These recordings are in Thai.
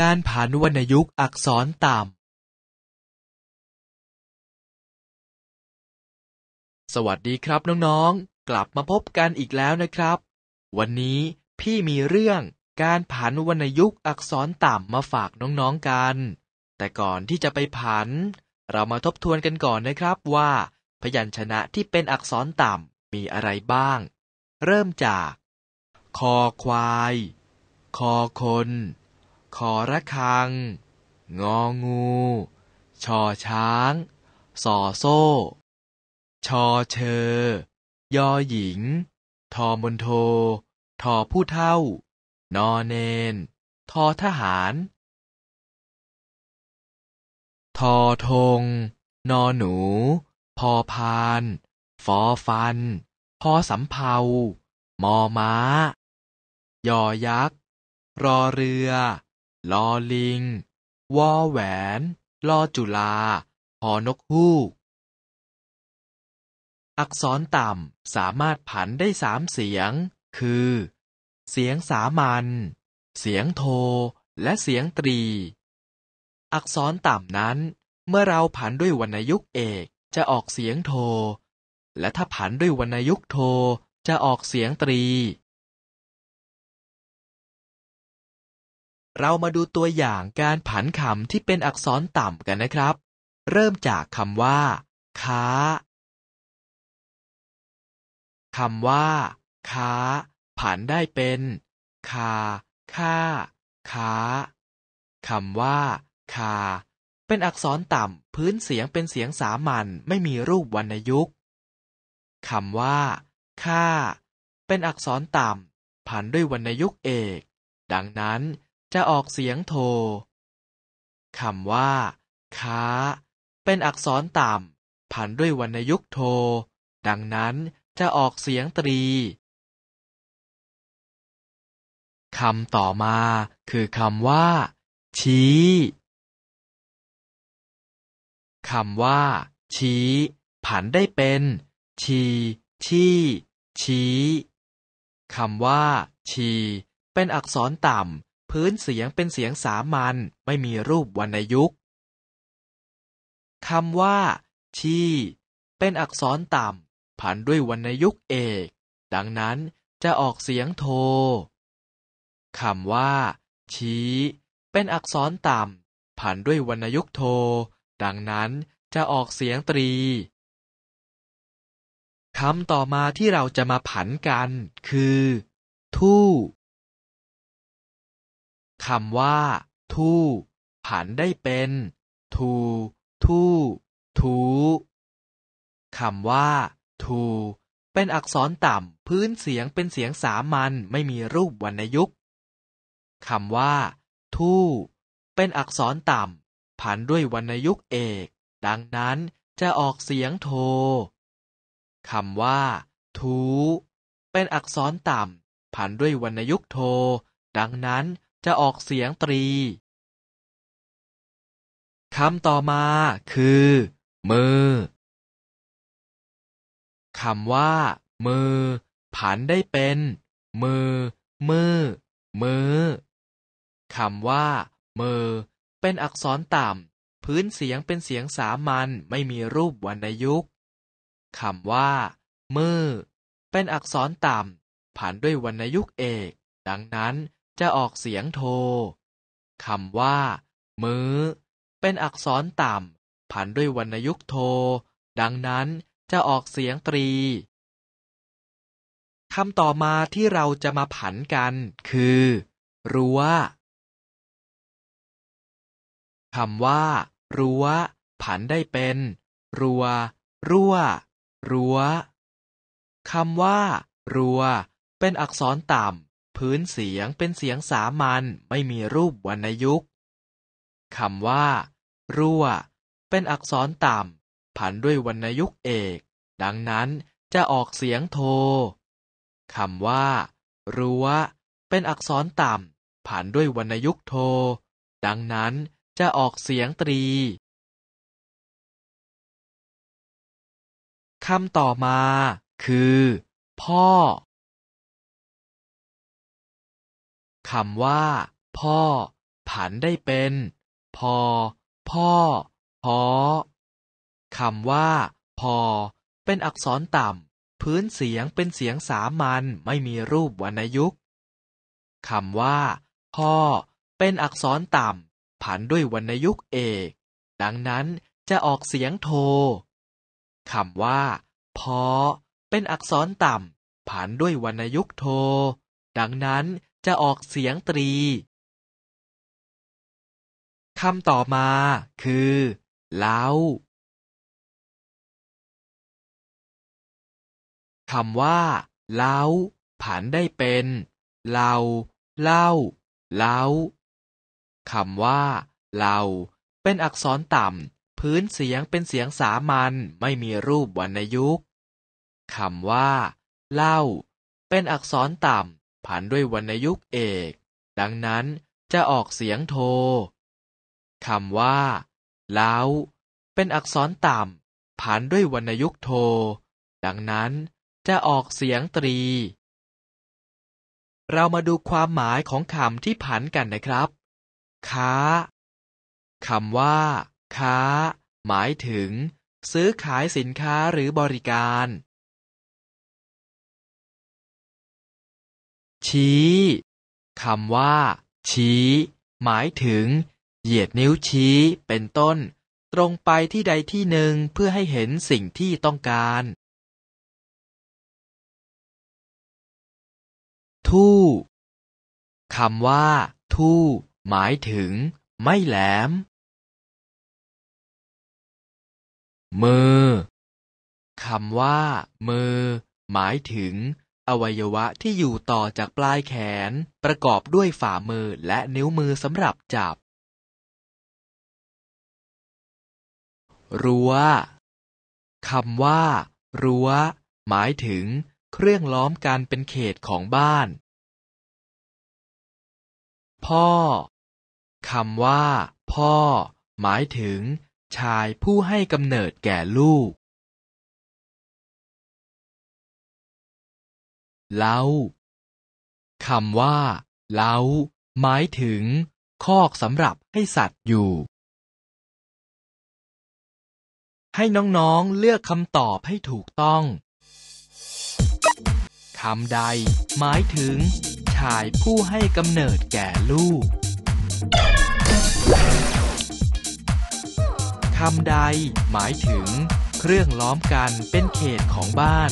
การผันวรรณยุกต์อักษรต่ำ สวัสดีครับน้องๆ กลับมาพบกันอีกแล้วนะครับ วันนี้พี่มีเรื่องการผันวรรณยุกต์อักษรต่ำมาฝากน้องๆกัน แต่ก่อนที่จะไปผัน เรามาทบทวนกันก่อนนะครับว่า พยัญชนะที่เป็นอักษรต่ำมีอะไรบ้าง เริ่มจาก คอควาย คอคน ขอระคัง งองู ชอช้าง สอโซ่ ชอเชอยอหญิง ทอมนโท ทอผู้เท่า นอเนน ทอทหาร ทอทง นอหนู พอพาน ฟอฟัน พอสำเภามอม้า ยอยักษ์ รอเรือ ลอลิง วอแหวน ลอจุลา หอนกฮูก อักษรต่ำสามารถผันได้สามเสียง คือ เสียงสามัญ เสียงโท และเสียงตรี อักษรต่ำนั้น เมื่อเราผันด้วยวรรณยุกต์เอกจะออกเสียงโท และถ้าผันด้วยวรรณยุกต์โทจะออกเสียงตรี เรามาดูตัวอย่างการผันคำที่เป็นอักษรต่ำกันนะครับ เริ่มจากคำว่า ค้าคำว่า ค้า ผันได้เป็น คา ค่า ค้าคำว่า คา เป็นอักษรต่ำพื้นเสียงเป็นเสียงสามัญไม่มีรูปวรรณยุกต์คำว่า ค่า เป็นอักษรต่ำผันด้วยวรรณยุกต์เอก ดังนั้น จะออกเสียงโท คำว่า ค้า เป็นอักษรต่ำผันด้วยวรรณยุกต์โท ดังนั้นจะออกเสียงตรี คำต่อมาคือคำว่า ชี้ คำว่า ชี้ ผันได้เป็น ชี ชี้ ชี้คำว่า ชี เป็นอักษรต่ำ พื้นเสียงเป็นเสียงสามัญไม่มีรูปวรรณยุกต์คำว่าชีเป็นอักษรต่ำผันด้วยวรรณยุกต์เอก ดังนั้นจะออกเสียงโทคำว่า ชี้ เป็นอักษรต่ำผันด้วยวรรณยุกต์โท ดังนั้นจะออกเสียงตรีคำต่อมาที่เราจะมาผันกัน คือ ทู่ คำว่า ทู่ผันได้เป็น ทู ทู่ทูคำว่า ทู เป็นอักษรต่ำ พื้นเสียงเป็นเสียงสามัญไม่มีรูปวรรณยุกต์คำว่า ทู่เป็นอักษรต่ำผันด้วยวรรณยุกต์เอก ดังนั้นจะออกเสียงโทคำว่า ทู เป็นอักษรต่ำผันด้วยวรรณยุกต์โท ดังนั้น จะออกเสียงตรีคำต่อมาคือ มือคำว่า มือ ผันได้เป็น มือ มือ มือคำว่า มือ เป็นอักษรต่ำ พื้นเสียงเป็นเสียงสามัญไม่มีรูปวรรณยุกต์คำว่า มือ เป็นอักษรต่ำ ผันด้วยวรรณยุกต์เอก ดังนั้น จะออกเสียงโท คำว่า มื้อ เป็นอักษรต่ำผันด้วยวรรณยุกโท ดังนั้นจะออกเสียงตรี คำต่อมาที่เราจะมาผันกันคือรั้วคำว่า รั้ว ผันได้เป็น รัว รั่ว รั้วคำว่า รัว เป็นอักษรต่ำ พื้นเสียงเป็นเสียงสามัญไม่มีรูปวรรณยุกต์คำว่า รั่ว เป็นอักษรต่ำผันด้วยวรรณยุกต์เอก ดังนั้นจะออกเสียงโทคำว่า รั้ว เป็นอักษรต่ำผันด้วยวรรณยุกต์โท ดังนั้นจะออกเสียงตรีคำต่อมาคือ พ่อ คำว่า พ่อ ผันได้เป็น พอ พ่อพอคำว่า พอ เป็นอักษรต่ำ พื้นเสียงเป็นเสียงสามัญไม่มีรูปวรรณยุกต์คำว่า พ่อ เป็นอักษรต่ำ ผันด้วยวรรณยุกต์เอก ดังนั้นจะออกเสียงโทคำว่า พอ เป็นอักษรต่ำ ผันด้วยวรรณยุกต์โท ดังนั้น จะออกเสียงตรีคำต่อมาคือเล้าคำว่าเล้าผันได้เป็นเลาเล่าเล้าคำว่าเลาเป็นอักษรต่ำพื้นเสียงเป็นเสียงสามัญไม่มีรูปวรรณยุกต์คำว่า เล่า เป็นอักษรต่ำ ผันด้วยวรรณยุกต์เอก ดังนั้นจะออกเสียงโทคำว่า เล้า เป็นอักษรต่ำผันด้วยวรรณยุกต์โท ดังนั้นจะออกเสียงตรี เรามาดูความหมายของคำที่ผันกันนะครับ ค้าคำว่า ค้า หมายถึง ซื้อขายสินค้าหรือบริการ ชี้คำว่า ชี้ หมายถึง เหยียดนิ้วชี้เป็นต้น ตรงไปที่ใดที่หนึ่งเพื่อให้เห็นสิ่งที่ต้องการ ทู่คำว่า ทู่หมายถึง ไม่แหลม มือคำว่า มือ หมายถึง อวัยวะที่อยู่ต่อจากปลายแขน ประกอบด้วยฝ่ามือและนิ้วมือสำหรับจับ รั้วคำว่า รั้ว หมายถึง เครื่องล้อมกันเป็นเขตของบ้าน พ่อคำว่า พ่อ หมายถึง ชายผู้ให้กำเนิดแก่ลูก เล้าคำว่า เล้า หมายถึง คอกสำหรับให้สัตว์อยู่ ให้น้องๆเลือกคำตอบให้ถูกต้องคำใด หมายถึง ชายผู้ให้กำเนิดแก่ลูกคำใด หมายถึง เครื่องล้อมกันเป็นเขตของบ้าน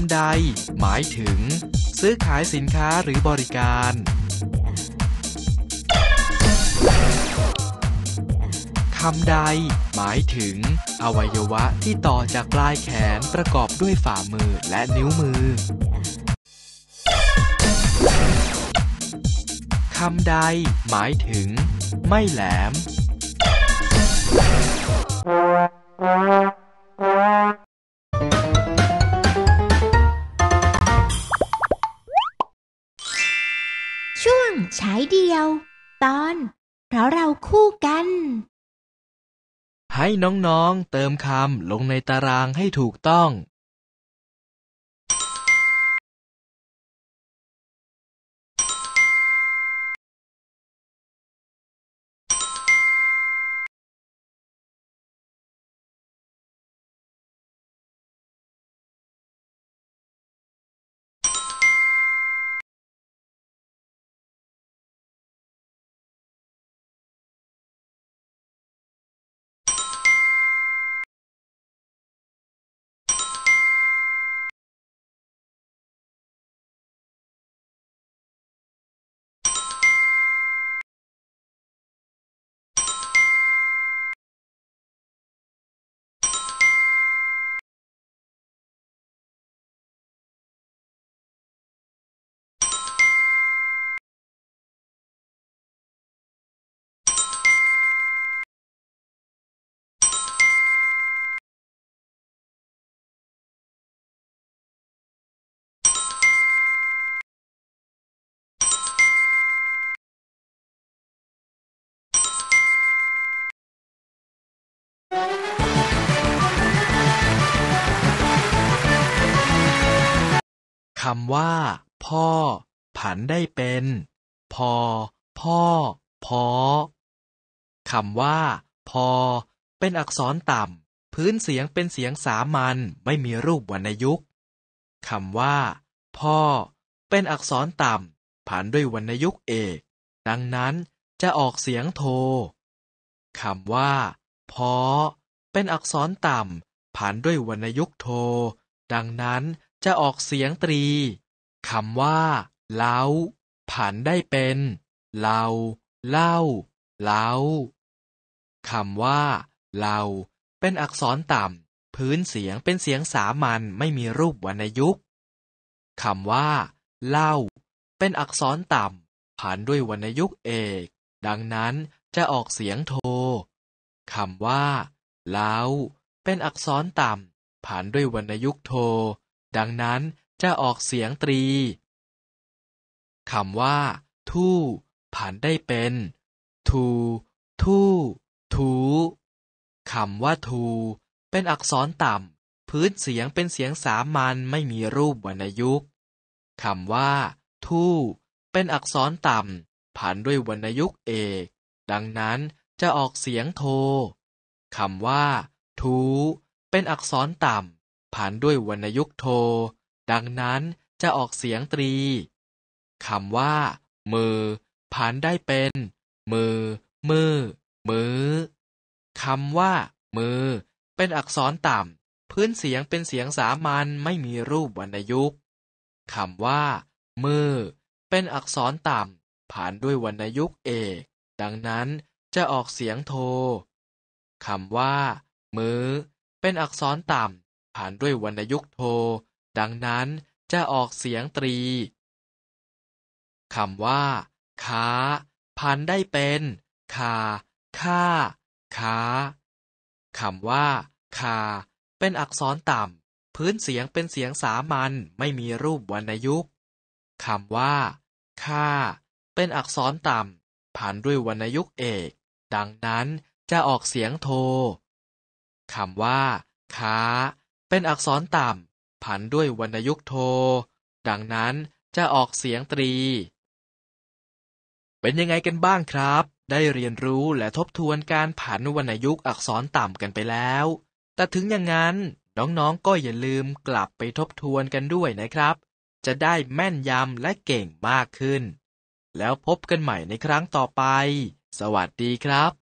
ำใด หมายถึง ซื้อขายสินค้าหรือบริการ คำใด หมายถึง อวัยวะที่ต่อจากปลายแขนประกอบด้วยฝ่ามือและนิ้วมือ คำใด หมายถึง ไม่แหลม ช่วงฉายเดียว ตอน เพราะเราคู่กัน ให้น้องๆเติมคำลงในตารางให้ถูกต้อง คำว่า พ่อ ผันได้เป็น พอ พ่อ พอคำว่า พอ เป็นอักษรต่ำ พื้นเสียงเป็นเสียงสามัญไม่มีรูปวรรณยุกต์คำว่า พ่อ เป็นอักษรต่ำผ่านด้วยวรรณยุกต์เอก ดังนั้นจะออกเสียงโทคำว่า พอ เป็นอักษรต่ำผ่านด้วยวรรณยุกต์โท ดังนั้น จะออกเสียงตรีคำว่า เล้าผ่านได้เป็นเลาเล่า เล้าคำว่าเลาเป็นอักษรต่ำ พื้นเสียงเป็นเสียงสามัญไม่มีรูปวรรณยุกต์คำว่า เล่า เป็นอักษรต่ำผ่านด้วยวรรณยุกต์เอก ดังนั้นจะออกเสียงโทคำว่า เล้า เป็นอักษรต่ำผ่านด้วยวรรณยุกต์โท ดังนั้นจะออกเสียงตรีคำว่า ทู่ผ่านได้เป็น ทู ทู่ถูคำว่าทู เป็นอักษรต่ำ พื้นเสียงเป็นเสียงสามัญไม่มีรูปวรรณยุกต์คำว่า ทู่เป็นอักษรต่ำผ่านด้วยวรรณยุกต์เอก ดังนั้นจะออกเสียงโทคำว่า ทู เป็นอักษรต่ำ ผ่านด้วยวรรณยุกโท ดังนั้นจะออกเสียงตรีคำว่า มือผ่านได้เป็น มือ มือ มือคำว่า มือ เป็นอักษรต่ำ พื้นเสียงเป็นเสียงสามัญไม่มีรูปวรรณยุกคำว่า มือ เป็นอักษรต่ำผ่านด้วยวรรณยุกเอก ดังนั้นจะออกเสียงโทคำว่า มือ เป็นอักษรต่ำ ผ่านด้วยวรรณยุกต์โท ดังนั้นจะออกเสียงตรี คำว่า ค้า พันได้เป็น คา ค่า ค้า คำว่า คา เป็นอักษรต่ำ พื้นเสียงเป็นเสียงสามัญ ไม่มีรูปวรรณยุกต์คำว่า ค่า เป็นอักษรต่ำ ผ่านด้วยวรรณยุกต์เอก ดังนั้นจะออกเสียงโทคำว่า ค้า เป็นอักษรต่ำผ่านด้วยวรรณยุกต์โท ดังนั้นจะออกเสียงตรี เป็นยังไงกันบ้างครับ ได้เรียนรู้และทบทวนการผันวรรณยุกต์อักษรต่ำกันไปแล้ว แต่ถึงอย่างนั้นน้องๆก็อย่าลืมกลับไปทบทวนกันด้วยนะครับ จะได้แม่นยำและเก่งมากขึ้น แล้วพบกันใหม่ในครั้งต่อไป สวัสดีครับ